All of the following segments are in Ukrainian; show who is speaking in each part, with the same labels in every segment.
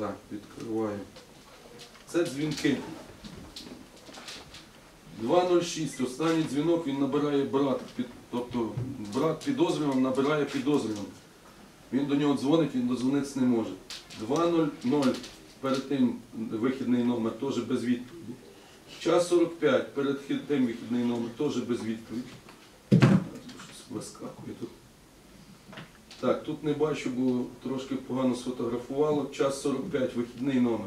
Speaker 1: Так, відкриваємо. Це дзвінки. 206. Останній дзвінок він набирає брат. Під, тобто брат підозрюваний набирає підозрюваного. Він до нього дзвонить, він дозвонитися не може. 2.00. Перед тим вихідний номер теж без відповіді. Час 45. Перед тим вихідний номер теж без відповіді. Вискакує тут. Так, тут не бачу, бо трошки погано сфотографувало. Час 45, вихідний номер.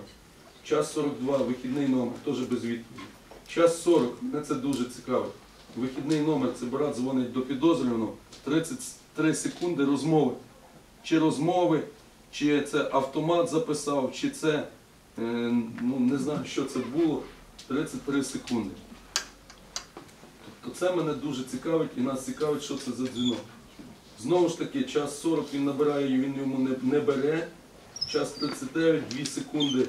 Speaker 1: Час 42, вихідний номер, теж без відповіді. Час 40, мене це дуже цікаво. Вихідний номер, це брат дзвонить до підозрюваного. 33 секунди розмови. Чи розмови, чи це автомат записав, чи це, е, ну не знаю, що це було. 33 секунди. Тобто це мене дуже цікавить і нас цікавить, що це за дзвінок. Знову ж таки, час 40 він набирає, він йому не, не бере. Час 39, 2 секунди,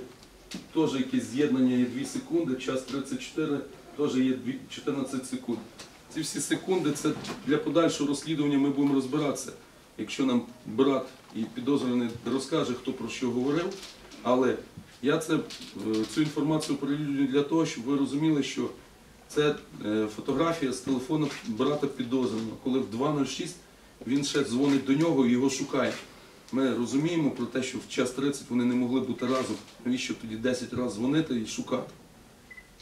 Speaker 1: теж якесь з'єднання є 2 секунди, час 34 теж є 14 секунд. Ці всі секунди це для подальшого розслідування ми будемо розбиратися. Якщо нам брат і підозрюваний розкаже, хто про що говорив. Але я це, е, цю інформацію прилюднюю для того, щоб ви розуміли, що це е, фотографія з телефону брата підозрюваного, коли в 2.06 він ще дзвонить до нього і його шукає. Ми розуміємо про те, що в час 30 вони не могли бути разом. Навіщо тоді 10 разів дзвонити і шукати?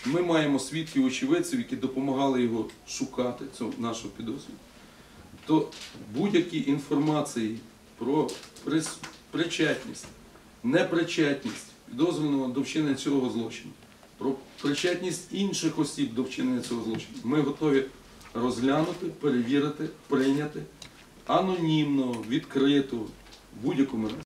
Speaker 1: Ми маємо свідків очевидців, які допомагали його шукати, цього нашого підозрюваного. То будь-які інформації про причетність, непричетність підозрюваного до вчинення цього злочину, про причетність інших осіб до вчинення цього злочину, ми готові розглянути, перевірити, прийняти анонімно, відкрито, в будь-якому разі.